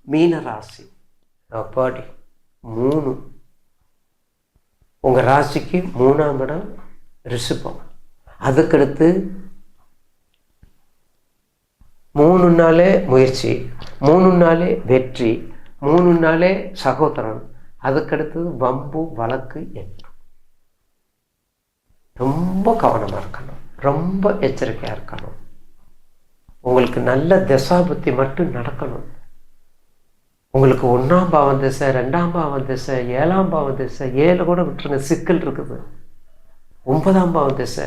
மீன ராசி. அப்பாடி மூணு. உங்கள் ராசிக்கு மூணாம் இடம் ரிஷபம் அதுக்கடுத்து மூணு நாளே முயற்சி மூணு நாளே வெற்றி மூணு நாளே சகோதரன். அதுக்கடுத்தது வம்பு வழக்கு எட்டு ரொம்ப கவனமாக இருக்கணும். ரொம்ப எச்சரிக்கையாக இருக்கணும். உங்களுக்கு நல்ல தசாபுத்தி மட்டும் நடக்கணும். உங்களுக்கு ஒன்றாம் பாவம் திசை ரெண்டாம் பாவம் திசை ஏழாம் பாவம் திசை ஏழு கூட விட்டுருங்க சிக்கல் இருக்குது. ஒன்பதாம் பாவம் திசை.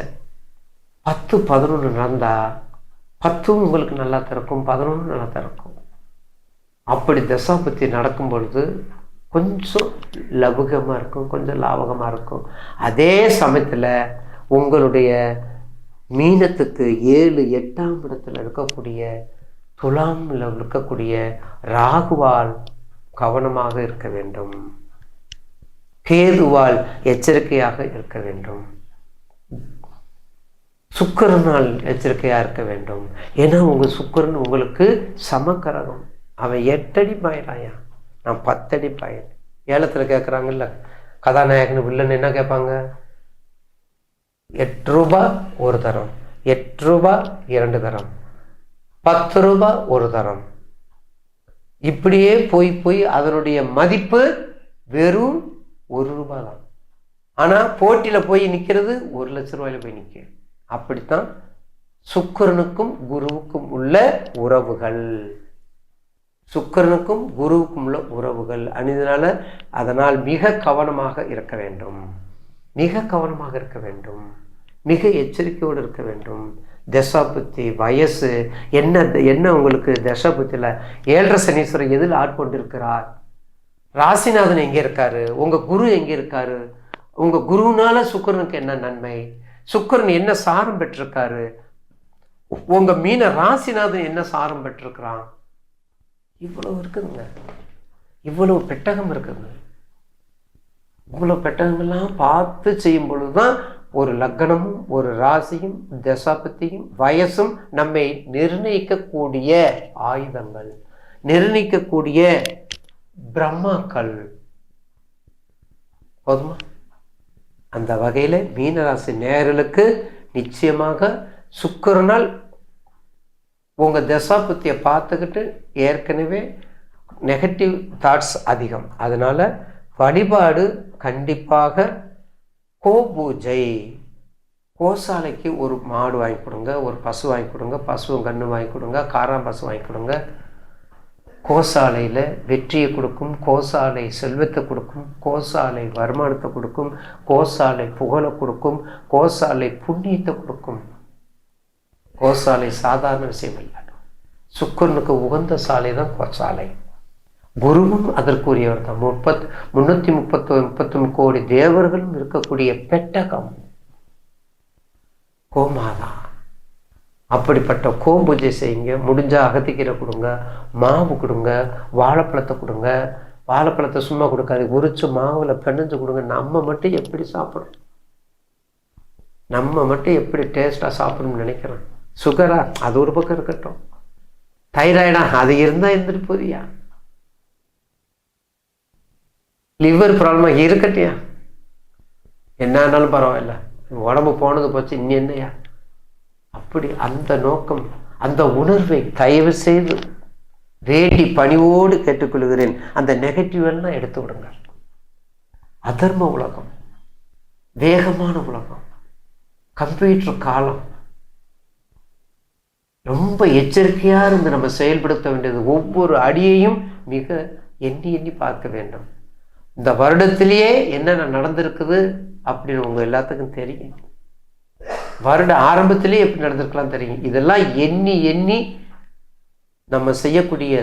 பத்து பதினொன்று நடந்தா பத்தும் உங்களுக்கு நல்லா திறக்கும் பதினொன்று நல்லா திறக்கும். அப்படி தசாபுத்தி நடக்கும் பொழுது கொஞ்சம் லபுகமாக இருக்கும் கொஞ்சம் லாபகமாக இருக்கும். அதே சமயத்தில் உங்களுடைய மீனத்துக்கு ஏழு எட்டாம் இடத்துல இருக்கக்கூடிய துலாமில் இருக்கக்கூடிய ராகுவால் கவனமாக இருக்க வேண்டும். கேதுவால் எச்சரிக்கையாக இருக்க வேண்டும். சுக்கரனால் எச்சரிக்கையாக இருக்க வேண்டும். ஏன்னா உங்கள் சுக்கரன் உங்களுக்கு சமக்கரகம். அவன் எட்டடி பாயிலாயா நான் பத்தடி பயன் ஏலத்தில் கேட்குறாங்கல்ல கதாநாயகன் வில்லன் என்ன கேட்பாங்க எட்டு ரூபா ஒரு தரம். எட்டு ரூபா இரண்டு தரம். பத்து ரூபா ஒரு தரம். இப்படியே போய் போய் அதனுடைய மதிப்பு வெறும் ஒரு ரூபாய் தான் ஆனால் போட்டியில் போய் நிற்கிறது ஒரு லட்ச ரூபாயில போய் நிற்க அப்படித்தான் சுக்கரனுக்கும் குருவுக்கும் உள்ள உறவுகள். சுக்கரனுக்கும் குருவுக்கும் உள்ள உறவுகள். அணிதனால அதனால் மிக கவனமாக இருக்க வேண்டும். மிக கவனமாக இருக்க வேண்டும். மிக எச்சரிக்கையோடு இருக்க வேண்டும். தசாபுத்தி வயசு என்ன என்ன உங்களுக்கு தசாபுத்தியில் ஏழரை சனீஸ்வரர் எதில் ஆட்கொண்டிருக்கிறார்? ராசிநாதன் எங்கே இருக்காரு? உங்கள் குரு எங்கே இருக்காரு? உங்கள் குருனால சுக்கரனுக்கு என்ன நன்மை? சுக்கரன் என்ன சாரம் பெற்றிருக்காரு? உங்கள் மீன ராசிநாதன் என்ன சாரம் பெற்றிருக்கிறான்? இவ்வளவு இருக்குதுங்க இவ்வளவு பெட்டகம் இருக்குதுங்க இவ்வளோ பெட்டகங்கள்லாம் பார்த்து செய்யும் பொழுது தான் ஒரு லக்னமும் ஒரு ராசியும் தசாபத்தியும் வயசும் நம்மை நிர்ணயிக்கக்கூடிய ஆயுதங்கள். நிர்ணயிக்கக்கூடிய பிரம்மாக்கள். போதுமா? அந்த வகையில் மீனராசி நேயர்களுக்கு நிச்சயமாக சுக்கரனால் உங்கள் தசாபத்தியை பார்த்துக்கிட்டு ஏற்கனவே நெகட்டிவ் தாட்ஸ் அதிகம். அதனால் வழிபாடு கண்டிப்பாக கோபூஜை. கோசாலைக்கு ஒரு மாடு வாங்கி கொடுங்க ஒரு பசு வாங்கி கொடுங்க பசுவும் கன்று வாங்கி கொடுங்க காராம் பசு வாங்கி கொடுங்க. கோசாலையில் வெற்றியை கொடுக்கும் கோசாலை செல்வத்தை கொடுக்கும் கோசாலை வருமானத்தை கொடுக்கும் கோசாலை புகழை கொடுக்கும் கோசாலை புண்ணியத்தை கொடுக்கும். கோசாலை சாதாரண விஷயம் இல்லை. சுக்கரனுக்கு உகந்த சாலை தான் கோசாலை. குருவும் அதற்குரியவர் தான் முப்பத் முன்னூற்றி முப்பத்தோ முப்பத்தொன்று கோடி தேவர்களும் இருக்கக்கூடிய பெட்டகம் கோமாதா. அப்படிப்பட்ட கோபூஜை செய்யுங்க முடிஞ்சா அகத்திக்கீரை கொடுங்க மாவு கொடுங்க வாழைப்பழத்தை கொடுங்க. வாழைப்பழத்தை சும்மா கொடுக்காது உரிச்சு மாவில் பிணைஞ்சு கொடுங்க. நம்ம மட்டும் எப்படி சாப்பிடணும்? நம்ம மட்டும் எப்படி டேஸ்ட்டாக சாப்பிடணும்னு நினைக்கிறோம் சுகரா அது ஒரு பக்கம் இருக்கட்டும். தைராய்டா அது இருந்தால் இருந்துட்டு போதியா லிவர் ப்ராப்ளமாக இருக்கட்டியா? என்ன ஆனாலும் பரவாயில்ல. உடம்பு போனது போச்சு இன்னும் என்னையா? அப்படி அந்த நோக்கம் அந்த உணர்வை தயவு செய்து வேண்டி பணிவோடு கேட்டுக்கொள்கிறேன். அந்த நெகட்டிவ் எல்லாம் எடுத்து விடுங்க அதர்ம உலகம் வேகமான உலகம் கம்ப்யூட்டர் காலம் ரொம்ப எச்சரிக்கையாக இருந்து நம்ம செயல்படுத்த வேண்டியது ஒவ்வொரு அடியையும் மிக எண்ணி எண்ணி பார்க்க வேண்டும். இந்த வருடத்திலேயே என்னென்ன நடந்திருக்குது அப்படின்னு உங்கள் எல்லாத்துக்கும் தெரியும். வருட ஆரம்பத்திலேயே எப்படி நடந்திருக்கலாம் தெரியும். இதெல்லாம் எண்ணி எண்ணி நம்ம செய்யக்கூடிய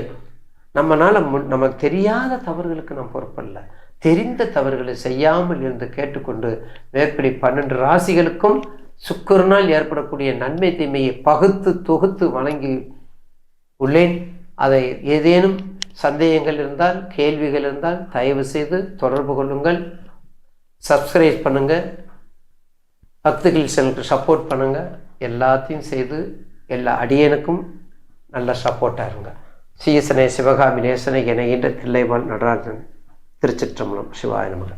நம்மளால் நமக்கு தெரியாத தவறுகளுக்கு நம்ம பொறுப்பல்ல. தெரிந்த தவறுகளை செய்யாமல் இருந்து கேட்டுக்கொண்டு மேற்படி பன்னெண்டு ராசிகளுக்கும் சுக்கரனால் ஏற்படக்கூடிய நன்மை தீமையை பகுத்து தொகுத்து வழங்கி உள்ளேன். அதை ஏதேனும் சந்தேகங்கள் இருந்தால் கேள்விகள் இருந்தால் தயவு செய்து தொடர்பு கொள்ளுங்கள். சப்ஸ்கிரைப் பண்ணுங்கள் பக்திகள் சேனலுக்கு சப்போர்ட் பண்ணுங்கள் எல்லாத்தையும் செய்து எல்லா அடியனுக்கும் நல்ல சப்போர்ட்டாக இருங்க. சீசனை சிவகாமி நேசனை என ஈன்ற தில்லைவாழ் நடராஜன் திருச்சிற்றம்பலம் சிவாய நமக.